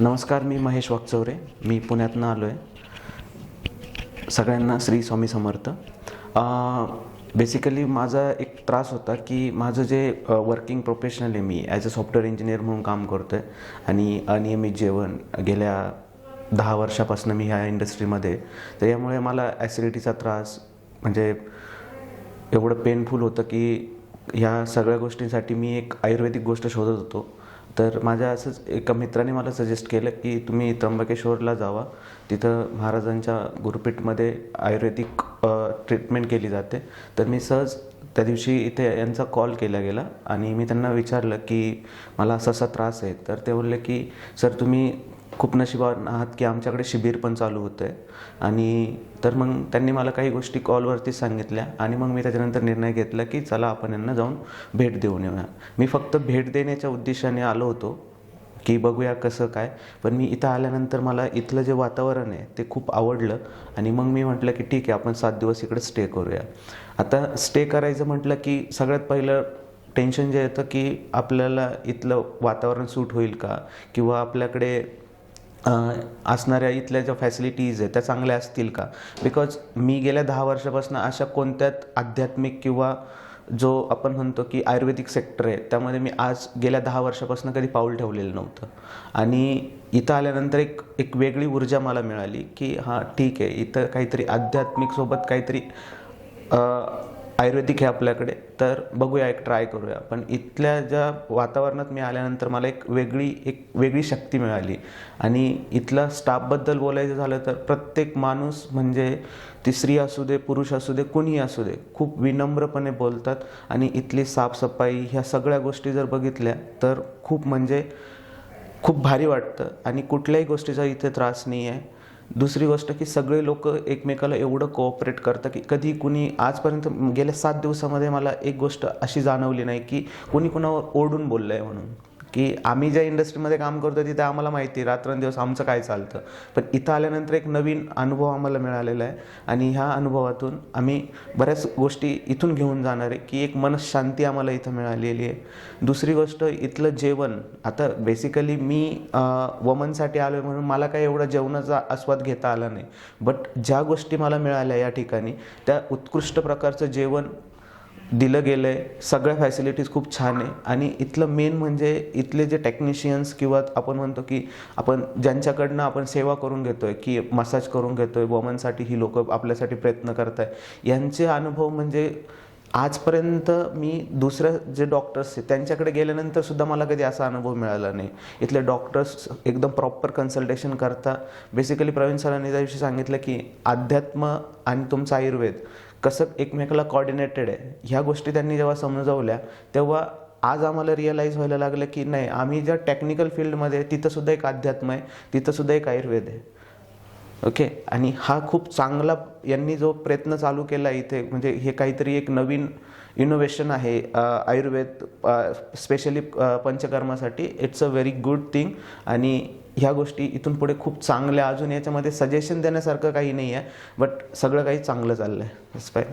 नमस्कार मी महेश वाकचौरे. मी पुण्यातनं आलो आहे सगळ्यांना श्री स्वामी समर्थ. बेसिकली माझा एक त्रास होता की माझं जे वर्किंग प्रोफेशनल आहे मी ॲज अ सॉफ्टवेअर इंजिनियर म्हणून काम करतो आहे आणि अनियमित जेवण गेल्या दहा वर्षापासून मी ह्या इंडस्ट्रीमध्ये तर यामुळे मला ॲसिडिटीचा त्रास म्हणजे एवढं पेनफुल होतं की ह्या सगळ्या गोष्टींसाठी मी एक आयुर्वेदिक गोष्ट शोधत होतो. तर माझ्या असंच एका मित्राने मला सजेस्ट केलं की तुम्ही त्र्यंबकेश्वरला जावा. तिथं महाराजांच्या गुरुपीठमध्ये आयुर्वेदिक ट्रीटमेंट केली जाते. तर मी सहज त्या दिवशी इथे यांचा कॉल केला गेला आणि मी त्यांना विचारलं की मला असा असा त्रास आहे. तर ते बोलले की सर तुम्ही खूप नशिबान आहात की आमच्याकडे शिबिर पण चालू होतं आहे आणि तर मग त्यांनी मला काही गोष्टी कॉलवरती सांगितल्या आणि मग मी त्याच्यानंतर निर्णय घेतला की चला आपण यांना जाऊन भेट देऊन येऊया. मी फक्त भेट देण्याच्या उद्देशाने आलो होतो की बघूया कसं काय. पण मी इथं आल्यानंतर मला इथलं जे वातावरण आहे ते खूप आवडलं आणि मग मी म्हटलं की ठीक आहे आपण सात दिवस इकडे स्टे करूया. आता स्टे करायचं म्हटलं की सगळ्यात पहिलं टेन्शन जे येतं की आपल्याला इथलं वातावरण सूट होईल का? किंवा आपल्याकडे असणाऱ्या इथल्या ज्या फॅसिलिटीज आहेत त्या चांगल्या असतील का? बिकॉज मी गेल्या दहा वर्षापासून अशा कोणत्यात आध्यात्मिक किंवा जो आपण म्हणतो की आयुर्वेदिक सेक्टर आहे त्यामध्ये मी आज गेल्या दहा वर्षापासून कधी पाऊल ठेवलेलं नव्हतं. आणि इथं आल्यानंतर एक एक वेगळी ऊर्जा मला मिळाली की हां ठीक आहे इथं काहीतरी आध्यात्मिकसोबत काहीतरी आयुर्वेदिक आहे आपल्याकडे तर बघूया एक ट्राय करूया. पण इथल्या ज्या वातावरणात मी आल्यानंतर मला एक वेगळी एक वेगळी शक्ती मिळाली. आणि इथला स्टाफबद्दल बोलायचं झालं तर प्रत्येक माणूस म्हणजे ती स्त्री असू दे पुरुष असू दे कुणीही असू दे खूप विनम्रपणे बोलतात. आणि इथली साफसफाई ह्या सगळ्या गोष्टी जर बघितल्या तर खूप म्हणजे खूप भारी वाटतं. आणि कुठल्याही गोष्टीचा इथे त्रास नाही आहे दुसरी गोष्ट की सगळे लोक एकमेकाला एवढं कोऑपरेट करतं की कधी कुणी आजपर्यंत गेल्या सात दिवसामध्ये मला एक गोष्ट अशी जाणवली नाही की कुणी कुणावर ओरडून बोललं आहे म्हणून. की आम्ही ज्या इंडस्ट्रीमध्ये काम करतो तिथे आम्हाला माहिती आहे रात्रंदिवस आमचं काय चालतं. पण इथं आल्यानंतर एक नवीन अनुभव आम्हाला मिळालेला आहे आणि ह्या अनुभवातून आम्ही बऱ्याच गोष्टी इथून घेऊन जाणार आहे की एक मनशांती आम्हाला इथं मिळालेली आहे. दुसरी गोष्ट इथलं जेवण. आता बेसिकली मी वमनसाठी आलो आहे म्हणून मला काही एवढा जेवणाचा आस्वाद घेता आला नाही. बट ज्या गोष्टी मला मिळाल्या या ठिकाणी त्या उत्कृष्ट प्रकारचं जेवण दिलं गेलं आहे सगळ्या फॅसिलिटीज खूप छान आहे. आणि इथलं मेन म्हणजे इथले जे टेक्निशियन्स किंवा आपण म्हणतो की आपण ज्यांच्याकडनं आपण सेवा करून घेतो आहे की मसाज करून घेतो आहे वॉमनसाठी ही लोक आपल्यासाठी प्रयत्न करत आहे यांचे अनुभव म्हणजे आजपर्यंत मी दुसऱ्या जे डॉक्टर्स आहेत त्यांच्याकडे गेल्यानंतर सुद्धा मला कधी असा अनुभव मिळाला नाही. इथले डॉक्टर्स एकदम प्रॉपर कन्सल्टेशन करता. बेसिकली प्रवीण सरांनी त्या दिवशी सांगितलं की अध्यात्म आणि तुमचा आयुर्वेद. कसं एकमेकाला कॉर्डिनेटेड आहे. ह्या गोष्टी त्यांनी जेव्हा समजवल्या तेव्हा आज आम्हाला रिअलाईज व्हायला लागलं की नाही आम्ही ज्या टेक्निकल फील्डमध्ये तिथंसुद्धा एक अध्यात्म आहे तिथंसुद्धा एक आयुर्वेद आहे. ओके आणि हा खूप चांगला यांनी जो प्रयत्न चालू केला इथे म्हणजे हे काहीतरी एक नवीन इनोव्हेशन आहे Ayurveda specially पंचकर्मासाठी it's a very good thing आणि ह्या गोष्टी इथून पुढे खूप चांगल्या. अजून याच्यामध्ये सजेशन देण्यासारखं काही नाही आहे बट सगळं काही चांगलं चाललं आहे फाय